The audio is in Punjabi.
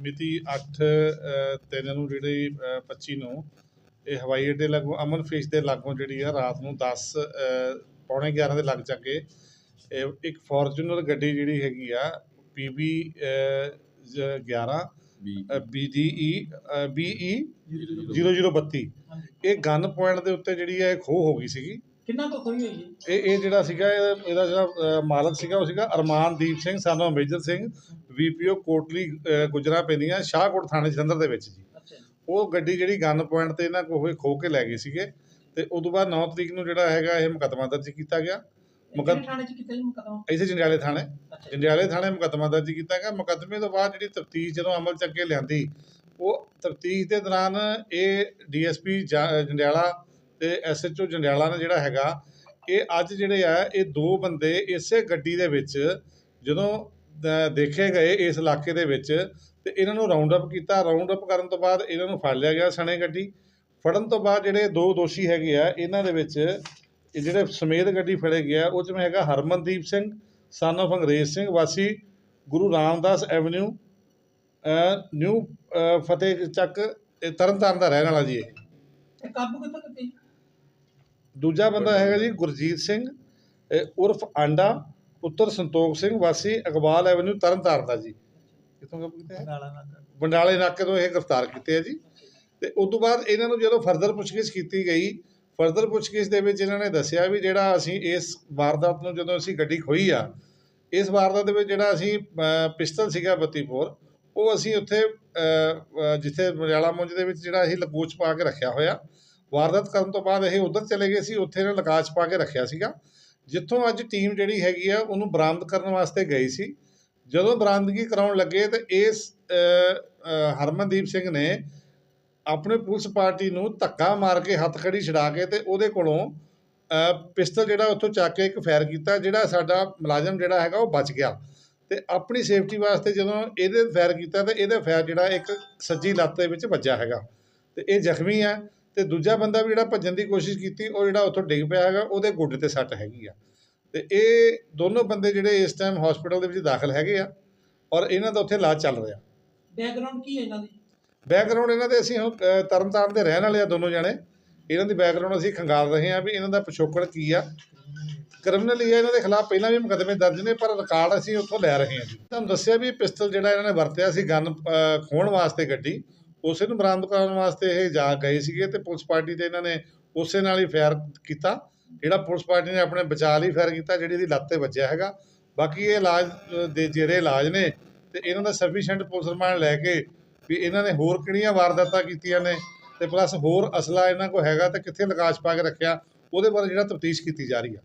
ਮਿਤੀ 8 ਤਿੰਨ ਨੂੰ ਜਿਹੜੀ ਅ, 25 ਨੂੰ ਇਹ ਹਵਾਈ ਅੱਡੇ ਲਾਗੋਂ ਅਮਨ ਫਿਸ਼ ਦੇ ਲਾਗੋਂ ਜਿਹੜੀ ਆ ਰਾਤ ਨੂੰ 10 ਅ, ਪੌਣੇ 11 ਦੇ ਲੱਗ ਚੱਕੇ ਇਹ ਇੱਕ ਫੋਰਚੂਨਰ ਗੱਡੀ ਜਿਹੜੀ ਹੈਗੀ ਆ ਪੀਬੀ 11 BDE BE 0032 ਇਹ ਗਨ ਪੁਆਇੰਟ ਦੇ ਉੱਤੇ ਜਿਹੜੀ ਹੈ ਖੋਹ ਹੋ ਗਈ ਸੀਗੀ। ਕਿੰਨਾ ਕੁ ਖੋਈ ਹੋਈ ਹੈ ਇਹ ਇਹ ਜਿਹੜਾ ਸੀਗਾ ਇਹ- ਇਹਦਾ ਜਿਹੜਾ ਅ, ਮਾਲਕ ਸੀਗਾ ਉਹ ਸੀਗਾ ਅਰਮਾਨਦੀਪ ਸਿੰਘ ਸਾਨੂੰ ਮੇਜਰ ਸਿੰਘ ਵੀਪੀਓ ਕੋਟਲੀ ਅ, ਗੁਜਰਾ ਪੈਂਦੀਆਂ ਸ਼ਾਹਕੋਟ ਥਾਣੇ ਜਲੰਧਰ ਦੇ ਵਿੱਚ ਜੀ। ਅੱਛਾ ਜੀ। ਉਹ ਗੱਡੀ ਜਿਹੜੀ ਗਨ ਪੁਆਇੰਟ ਤੇ ਇਹਨਾਂ ਕੋਲ ਖੋ ਕੇ ਲੈ ਗਏ ਸੀਗੇ। ਤੇ ਉਦੋਂ ਬਾਅਦ 9 ਤਰੀਕ ਨੂੰ ਜਿਹੜਾ ਹੈਗਾ ਇਹ ਮੁਕੱਦਮਾ ਦਰਜ ਕੀਤਾ ਗਿਆ। ਇਹ ਮੁਕੱਦ- ਕਿਹੜੇ ਥਾਣੇ ਚ ਕੀਤਾ ਜੀ ਮੁਕਦਮਾ? ਇਸੇ ਜੰਡਿਆਲੇ ਥਾਣੇ। ਅੱਛਾ ਜੀ। ਜੰਡਿਆਲੇ ਥਾਣੇ ਮੁਕੱਦਮਾ ਦਰਜ ਕੀਤਾ ਗਿਆ। ਮੁਕੱਦਮੇ ਤੋਂ ਬਾਅਦ ਜਿਹੜੀ ਤਫਤੀਸ਼ ਜਦੋਂ ਅਮਲ ਚ ਅੱਗੇ ਲਿਆਂਦੀ ਉਹ ਤਫਤੀਸ਼ ਦੇ ਦੌਰਾਨ ਇਹ ਡੀਐਸਪੀ ਜੰਡਿਆਲਾ ਤੇ ਐਸਐਚਓ ਜੰਡਿਆਲਾ ਨੇ ਜਿਹੜਾ ਹੈਗਾ, ਇਹ ਅੱਜ ਜਿਹੜੇ ਆ, ਇਹ ਦੋ ਬੰਦੇ ਇਸੇ ਗੱਡੀ ਦੇ ਵਿੱਚ ਜਦੋਂ ਦੇਖੇ ਗਏ ਇਸ ਇਲਾਕੇ ਦੇ ਵਿੱਚ, ਤੇ ਇਹਨਾਂ ਨੂੰ ਰਾਉਂਡ ਅਪ ਕੀਤਾ। ਰਾਉਂਡ ਅਪ ਕਰਨ ਤੋਂ ਬਾਅਦ ਇਹਨਾਂ ਨੂੰ ਫੜ ਲਿਆ ਗਿਆ ਸਣੇ ਗੱਡੀ। ਫੜਨ ਤੋਂ ਬਾਅਦ ਜਿਹੜੇ ਦੋ ਦੋਸ਼ੀ ਹੈਗੇ ਆ, ਇਹਨਾਂ ਦੇ ਵਿੱਚ ਇਹ ਜਿਹੜੇ ਸਮੇਤ ਗੱਡੀ ਫੜੇ ਗਿਆ ਉਹ 'ਚ ਮੈਂ ਹੈਗਾ ਹਰਮਨਦੀਪ ਸਿੰਘ ਸਨ of ਅੰਗਰੇਜ਼ ਸਿੰਘ ਵਾਸੀ, ਗੁਰੂ ਰਾਮਦਾਸ ਐਵਨਿਊ ਨਿਊ ਫਤਿਹ ਚੱਕ ਇਹ ਤਰਨਤਾਰਨ ਦਾ ਰਹਿਣ ਵਾਲਾ ਜੀ ਇਹ। ਕਾਬੂ ਕਿੱਥੋਂ ਕੀਤੀ? ਜੀ? ਦੂਜਾ ਬੰਦਾ ਹੈਗਾ ਜੀ ਗੁਰਜੀਤ ਸਿੰਘ ਉਰਫ ਆਂਡਾ ਪੁੱਤਰ ਸੰਤੋਖ ਸਿੰਘ ਵਾਸੀ ਇਕਬਾਲ ਐਵਨਿਊ ਤਰਨਤਾਰਨ ਦਾ ਜੀ। ਕਿੱਥੋਂ ਕੀਤਾ ਹੈ ਬੰਡਾਲੇ ਨਾਕੇ ਤੋਂ। ਇਹ ਗ੍ਰਿਫਤਾਰ ਕੀਤੇ ਆ ਜੀ। ਤੇ ਉਸ ਤੋਂ ਬਾਅਦ ਇਹਨਾਂ ਨੂੰ ਜਦੋਂ ਫਰਦਰ ਪੁੱਛਗਿੱਛ ਕੀਤੀ ਗਈ ਫਰਦਰ ਪੁੱਛਗਿੱਛ ਦੇ ਵਿੱਚ ਇਹਨਾਂ ਨੇ ਦੱਸਿਆ ਵੀ ਜਿਹੜਾ ਅਸੀਂ ਇਸ ਵਾਰਦਾਤ ਨੂੰ ਜਦੋਂ ਅਸੀਂ ਗੱਡੀ ਖੋਈ ਆ ਇਸ ਵਾਰਦਾਤ ਦੇ ਵਿੱਚ ਜਿਹੜਾ ਅਸੀਂ ਪਿਸਤਲ ਸੀਗਾ 32 ਬੋਰ ਉਹ ਅਸੀਂ ਉੱਥੇ ਜਿੱਥੇ ਮਰਿਆਲਾ ਮੁੰਜ ਦੇ ਵਿੱਚ ਜਿਹੜਾ ਅਸੀਂ ਲਕੋਚ ਪਾ ਕੇ ਰੱਖਿਆ ਹੋਇਆ ਵਾਰਦਾਤ ਕਰਨ ਤੋਂ ਬਾਅਦ ਇਹ ਉਧਰ ਚਲੇ ਗਏ ਸੀ, ਉੱਥੇ ਇਹਨਾਂ ਲਕਾਚ ਪਾ ਕੇ ਰੱਖਿਆ ਸੀਗਾ। ਜਿੱਥੋਂ ਅੱਜ ਟੀਮ ਜਿਹੜੀ ਹੈਗੀ ਆ, ਉਹਨੂੰ ਬਰਾਮਦ ਕਰਨ ਵਾਸਤੇ ਗਈ ਸੀ। ਜਦੋਂ ਬਰਾਮਦਗੀ ਕਰਾਉਣ ਲੱਗੇ ਤਾਂ ਇਸ ਹਰਮਨਦੀਪ ਸਿੰਘ ਨੇ ਆਪਣੇ ਪੁਲਿਸ ਪਾਰਟੀ ਨੂੰ ਧੱਕਾ ਮਾਰ ਕੇ ਹੱਥ ਖੜੀ ਛਡਾ ਕੇ ਤੇ ਉਹਦੇ ਕੋਲੋਂ ਪਿਸਤਲ ਜਿਹੜਾ ਉੱਥੋਂ ਚੱਕ ਕੇ ਇੱਕ ਫਾਇਰ ਕੀਤਾ, ਜਿਹੜਾ ਸਾਡਾ ਮੁਲਾਜ਼ਮ ਜਿਹੜਾ ਹੈਗਾ ਉਹ ਬਚ ਗਿਆ। ਤੇ ਆਪਣੀ ਸੇਫਟੀ ਵਾਸਤੇ ਜਦੋਂ ਇਹਦੇ ਫਾਇਰ ਕੀਤਾ ਤਾਂ ਇਹਦਾ ਫਾਇਰ ਜਿਹੜਾ ਇੱਕ ਸੱਜੀ ਲੱਤ ਦੇ ਵਿੱਚ ਵੱਜਾ ਹੈਗਾ। ਤੇ ਇਹ ਜ਼ਖਮੀ ਹੈ। ਤੇ ਦੂਜਾ ਬੰਦਾ ਵੀ ਜਿਹੜਾ ਭੱਜਣ ਦੀ ਕੋਸ਼ਿਸ਼ ਕੀਤੀ ਉਹ ਜਿਹੜਾ ਉੱਥੋਂ ਡਿੱਗ ਪਿਆ ਹੈਗਾ ਉਹਦੇ ਗੋਡੇ ਤੇ ਸੱਟ ਹੈਗੀ ਆ। ਤੇ ਇਹ ਦੋਨੋਂ ਬੰਦੇ ਜਿਹੜੇ ਇਸ ਟਾਈਮ ਹਸਪੀਟਲ ਦੇ ਵਿੱਚ ਦਾਖਲ ਹੈਗੇ ਆ ਔਰ ਇਹਨਾਂ ਦਾ ਉੱਥੇ ਇਲਾਜ ਚੱਲ ਰਿਹਾ। ਬੈਕਗ੍ਰਾਉਂਡ ਕੀ ਹੈ ਇਹਨਾਂ ਦੀ? ਬੈਕਗ੍ਰਾਉਂਡ ਇਹਨਾਂ ਦੇ ਅਸੀਂ ਤਰਨਤਾਰਨ ਦੇ ਰਹਿਣ ਵਾਲੇ ਆ ਦੋਨੋਂ ਜਣੇ। ਇਹਨਾਂ ਦੀ ਬੈਕਗ੍ਰਾਉਂਡ ਅਸੀਂ ਖੰਗਾਲ ਰਹੇ ਹਾਂ ਵੀ ਇਹਨਾਂ ਦਾ ਪਿਛੋਕੜ ਕੀ ਆ। ਕ੍ਰਿਮੀਨਲ ਇਹਨਾਂ ਦੇ ਖਿਲਾਫ ਪਹਿਲਾਂ ਵੀ ਮੁਕੱਦਮੇ ਦਰਜ ਨੇ ਪਰ ਰਿਕਾਰਡ ਅਸੀਂ ਉੱਥੋਂ ਲੈ ਰਹੇ ਹਾਂ ਜੀ। ਤੁਹਾਨੂੰ ਦੱਸਿਆ ਵੀ ਪਿਸਤਲ ਜਿਹੜਾ ਇਹਨਾਂ ਨੇ ਵਰਤਿਆ ਸੀ ਗਨ ਖੋਣ ਵਾਸਤੇ ਗੱਡੀ ਉਸੇ ਨੂੰ ਬਰਾਮਦ ਕਰਨ ਵਾਸਤੇ ਇਹ ਜਾ ਗਏ ਸੀਗੇ ਤੇ ਪੁਲਿਸ ਪਾਰਟੀ ਤੇ ਇਹਨਾਂ ਨੇ ਉਸੇ ਨਾਲ ਹੀ ਫਾਇਰ ਕੀਤਾ, ਜਿਹੜਾ ਪੁਲਿਸ ਪਾਰਟੀ ਨੇ ਆਪਣੇ ਬਚਾਅ ਲਈ ਫਾਇਰ ਕੀਤਾ, ਜਿਹੜੀ ਇਹਦੀ ਲੱਤ ਤੇ ਵੱਜਿਆ ਹੈਗਾ। ਬਾਕੀ ਇਹ ਇਲਾਜ ਦੇ ਜਿਹੜੇ ਇਲਾਜ ਨੇ ਤੇ ਇਹਨਾਂ ਦਾ ਸਫੀਸ਼ੀਐਂਟ ਪੁਲਿਸ ਰਿਮਾਂਡ ਲੈ ਕੇ ਵੀ ਇਹਨਾਂ ਨੇ ਹੋਰ ਕਿਹੜੀਆਂ ਵਾਰਦਾਤਾਂ ਕੀਤੀਆਂ ਨੇ ਤੇ ਪਲੱਸ ਹੋਰ ਅਸਲਾ ਇਹਨਾਂ ਕੋਲ ਹੈਗਾ ਤੇ ਕਿੱਥੇ ਲਗਾਸ਼ ਪਾ ਕੇ ਰੱਖਿਆ, ਉਹਦੇ ਬਾਰੇ ਜਿਹੜਾ ਤਫਤੀਸ਼ ਕੀਤੀ ਜਾ ਰਹੀ ਆ।